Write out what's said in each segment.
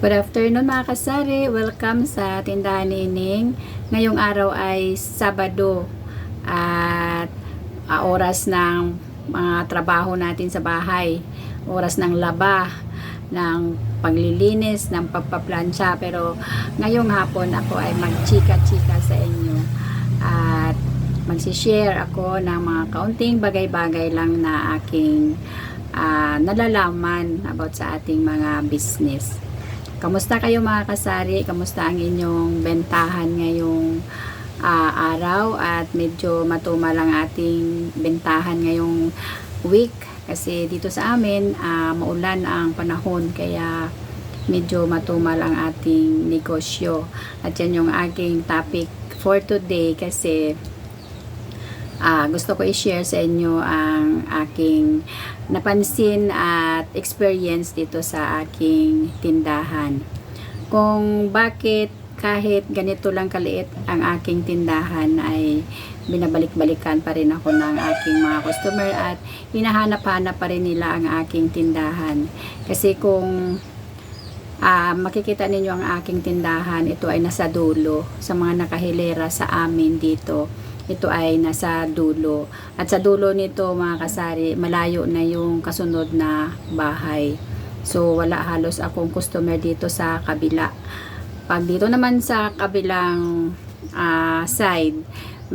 Good afternoon mga kasari. Welcome sa tindahan ni Ining. Ngayong araw ay Sabado at ah, oras ng mga trabaho natin sa bahay. Oras ng laba, ng paglilinis, ng pagpaplansya. Pero ngayong hapon ako ay magchika-chika sa inyo at magsishare ako ng mga kaunting bagay-bagay lang na aking ah, nalalaman about sa ating mga business. Kamusta kayo mga kasari? Kamusta ang inyong bentahan ngayong ah, araw? At medyo matumal ang ating bentahan ngayong week. Kasi dito sa amin, ah, maulan ang panahon. Kaya medyo matumal ang ating negosyo. At yan yung aking topic for today kasi ah, gusto ko i-share sa inyo ang aking napansin at experience dito sa aking tindahan. Kung bakit kahit ganito lang kaliit ang aking tindahan ay binabalik-balikan pa rin ako ng aking mga customer at hinahanap-hanap pa rin nila ang aking tindahan. Kasi kung ah, makikita ninyo ang aking tindahan, ito ay nasa dulo sa mga nakahilera sa amin dito ito ay nasa dulo. At sa dulo nito mga kasari, malayo na yung kasunod na bahay. So wala halos akong customer dito sa kabila. Pag dito naman sa kabilang ah, side,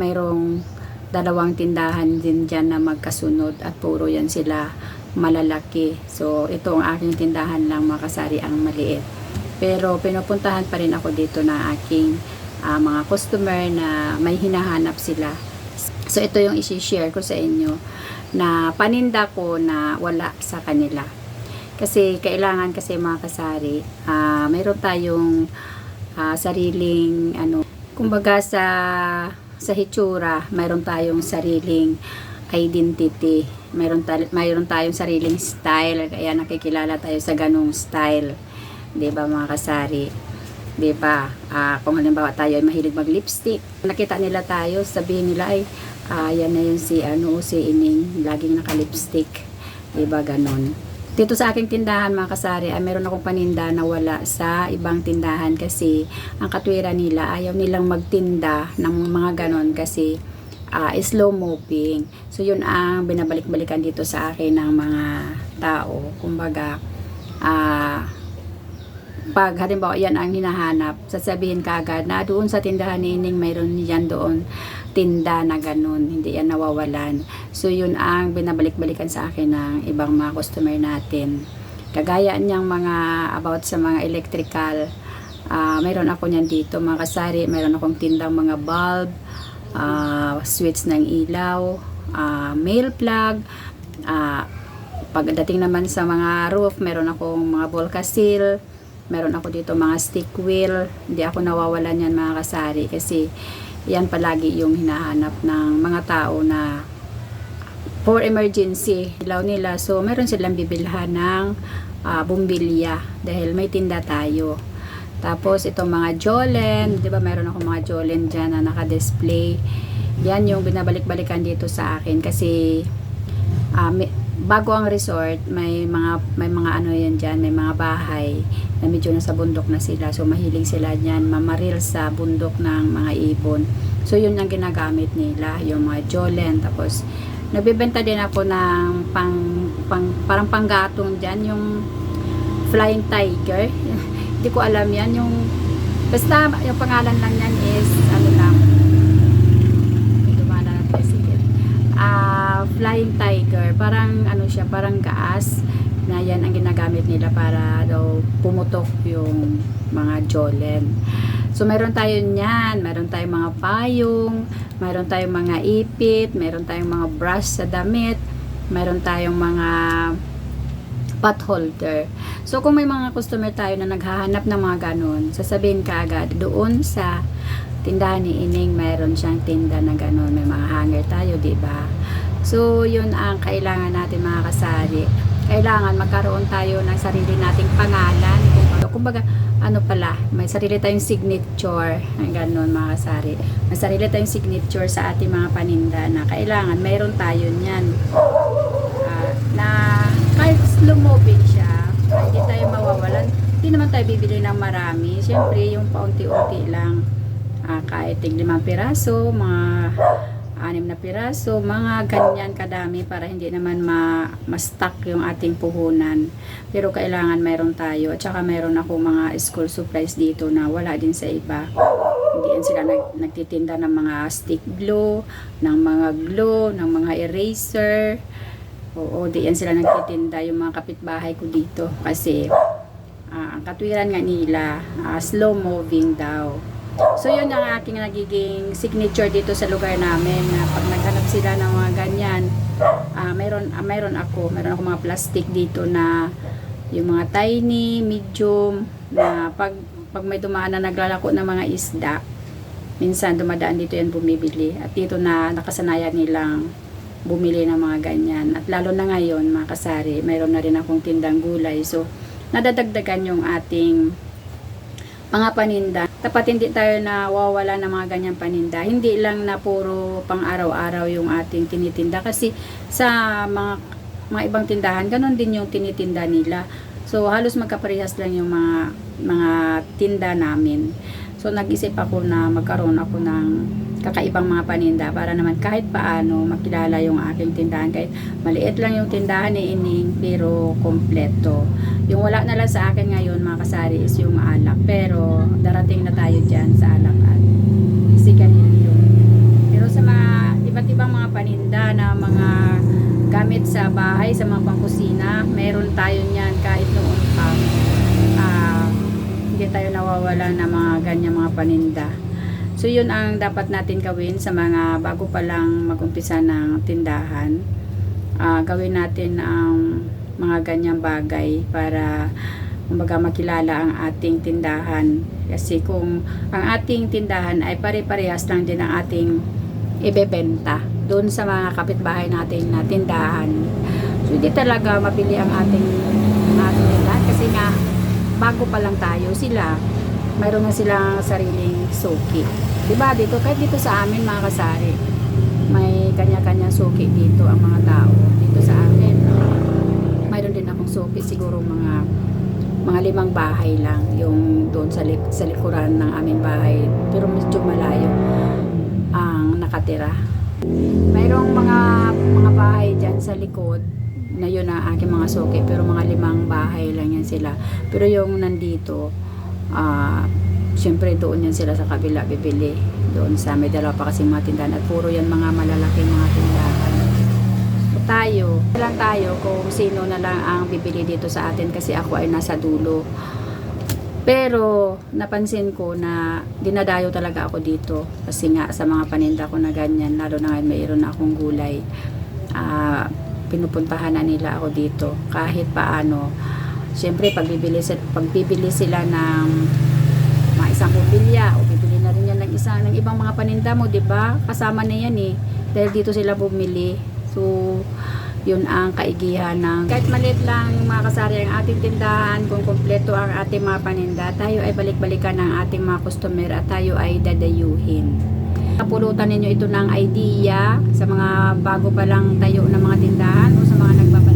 mayroong dalawang tindahan din dyan na magkasunod at puro yan sila malalaki. So ito ang aking tindahan lang mga kasari ang maliit. Pero pinupuntahan pa rin ako dito na aking ah, mga customer na may hinahanap sila. So ito yung isi-share ko sa inyo na paninda ko na wala sa kanila. Kasi kailangan kasi mga kasari, ah, mayroon tayong ah, sariling ano, kumbaga sa sa hitsura, mayroon tayong sariling identity. Mayroon, tal- mayroon tayong sariling style, kaya nakikilala tayo sa ganong style. 'Di ba mga kasari? 'Di ba? Ah, kung halimbawa tayo ay mahilig mag-lipstick, nakita nila tayo, sabihin nila ay yan na yun si ano si Ining, laging naka-lipstick. 'Di ba ganon? Dito sa aking tindahan mga kasari, ay meron akong paninda na wala sa ibang tindahan kasi ang katwiran nila ayaw nilang magtinda ng mga ganon kasi ah, slow moving. So yun ang binabalik-balikan dito sa akin ng mga tao. Kumbaga, ah pag halimbawa yan ang hinahanap, sasabihin ka agad na doon sa tindahan ni Ining mayroon yan doon tinda na ganun, hindi yan nawawalan. So yun ang binabalik-balikan sa akin ng ibang mga customer natin. Kagaya niyang mga about sa mga electrical, ah mayroon ako niyan dito mga kasari, mayroon akong tindang mga bulb, ah, switch ng ilaw, ah, mail plug, ah, pagdating naman sa mga roof, meron akong mga seal, meron ako dito mga stick wheel, hindi ako nawawalan yan mga kasari kasi yan palagi yung hinahanap ng mga tao na for emergency ilaw nila. So meron silang bibilhan ng ah, bumbilya dahil may tinda tayo. Tapos itong mga jolen di ba meron ako mga jolen dyan na naka-display? Yan yung binabalik-balikan dito sa akin kasi may- bago ang resort may mga may mga ano yan dyan may mga bahay na medyo nasa bundok na sila. So mahilig sila dyan mamaril sa bundok ng mga ibon. So yun ang ginagamit nila yung mga jolen. Tapos nagbebenta din ako ng pang, pang parang panggatong dyan yung flying tiger. Hindi ko alam yan yung basta yung pangalan lang yan is ano lang may dumana na tricycle ah flying tiger parang ano siya parang gaas na yan ang ginagamit nila para daw pumutok yung mga jolen so meron tayo niyan meron tayong mga payong meron tayong mga ipit meron tayong mga brush sa damit meron tayong mga pot holder. So, kung may mga customer tayo na naghahanap ng mga ganun, sasabihin ka agad, doon sa tindahan ni Ining, mayroon siyang tinda na ganun. May mga hanger tayo, di ba? So, yun ang kailangan natin mga kasari. Kailangan magkaroon tayo ng sarili nating pangalan. Kumbaga, kumbaga ano pala, may sarili tayong signature. Ang ganun mga kasari. May sarili tayong signature sa ating mga paninda na kailangan mayroon tayo niyan. Ah, na kahit slow moving siya, hindi tayo mawawalan, hindi naman tayo bibili ng marami, syempre yung paunti-unti lang. Ah, kahit tig limang piraso, mga anim na piraso, mga ganyan kadami para hindi naman ma, ma-stuck yung ating puhunan. Pero kailangan mayroon tayo. At saka mayroon ako mga school supplies dito na wala din sa iba. Hindi sila nag, nagtitinda ng mga stick glue, ng mga glue, ng mga eraser. Oo, di yan sila nagtitinda yung mga kapitbahay ko dito. Kasi ah, ang katwiran nga nila, ah, slow moving daw. So yun ang aking nagiging signature dito sa lugar namin na pag naghanap sila ng mga ganyan, ah mayroon, ah, mayroon ako, mayroon ako mga plastic dito na yung mga tiny, medium, na pag, pag may dumaan na naglalako ng mga isda, minsan dumadaan dito yan bumibili. At dito na nakasanayan nilang bumili ng mga ganyan. At lalo na ngayon, mga kasari, mayroon na rin akong tindang gulay. So, nadadagdagan yung ating mga paninda. Tapat hindi tayo na wawala ng mga ganyang paninda. Hindi lang na puro pang araw-araw yung ating tinitinda kasi sa mga mga ibang tindahan, ganun din yung tinitinda nila. So halos magkaparehas lang yung mga mga tinda namin. So nag-isip ako na magkaroon ako ng kakaibang mga paninda para naman kahit paano makilala yung aking tindahan kahit maliit lang yung tindahan ni Ining pero kompleto. Yung wala na lang sa akin ngayon mga kasari is yung alak pero darating na tayo dyan sa alak at sigarilyo. Pero sa mga iba't ibang mga paninda na mga gamit sa bahay, sa mga pangkusina, meron tayo niyan kahit noon pa. Ah, hindi tayo nawawala ng mga ganyan mga paninda. So yun ang dapat natin gawin sa mga bago pa lang magumpisa ng tindahan. Ah, gawin natin ang mga ganyang bagay para kumbaga makilala ang ating tindahan. Kasi kung ang ating tindahan ay pare-parehas lang din ang ating ibebenta doon sa mga kapitbahay natin na tindahan. So hindi talaga mabili ang ating, ating tindahan kasi nga bago pa lang tayo sila mayroon na silang sariling suki. 'Di ba dito kahit dito sa amin mga kasari may kanya-kanya suki dito ang mga tao dito sa amin. Mayroon din akong suki siguro mga mga limang bahay lang yung doon sa, lik- sa likuran ng aming bahay pero medyo malayo ang nakatira mayroong mga mga bahay dyan sa likod na yun ang aking mga suki pero mga limang bahay lang yan sila pero yung nandito ah syempre doon yan sila sa kabila bibili. Doon sa may dalawa pa kasi mga tindahan. At puro yan mga malalaking mga tindahan. So tayo lang tayo kung sino na lang ang bibili dito sa atin kasi ako ay nasa dulo. Pero napansin ko na dinadayo talaga ako dito. Kasi nga sa mga paninda ko na ganyan lalo na ngayon mayroon na akong gulay. Ah pinupuntahan na nila ako dito. Kahit paano syempre pagbibili, pagbibili sila ng mga isang bumbilya o bibili na rin yan ng isang ng ibang mga paninda mo 'di ba? Kasama na yan eh. Dahil dito sila bumili. So yun ang kaigihan ng kahit maliit lang mga kasari ang ating tindahan kung kompleto ang ating mga paninda tayo ay balik-balikan ng ating mga customer at tayo ay dadayuhin. Napulutan ninyo ito ng idea sa mga bago pa lang tayo ng mga tindahan o sa mga nagbabalak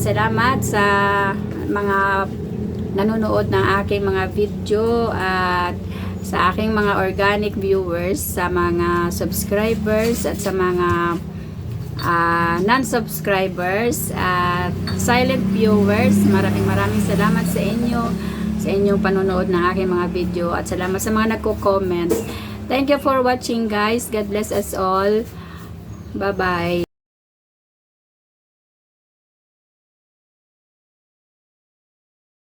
salamat sa mga nanonood ng aking mga video at sa aking mga organic viewers, sa mga subscribers at sa mga ah, non-subscribers at silent viewers. Maraming maraming salamat sa inyo sa inyong panonood ng aking mga video at salamat sa mga nagko-comment. Thank you for watching guys. God bless us all. Bye-bye.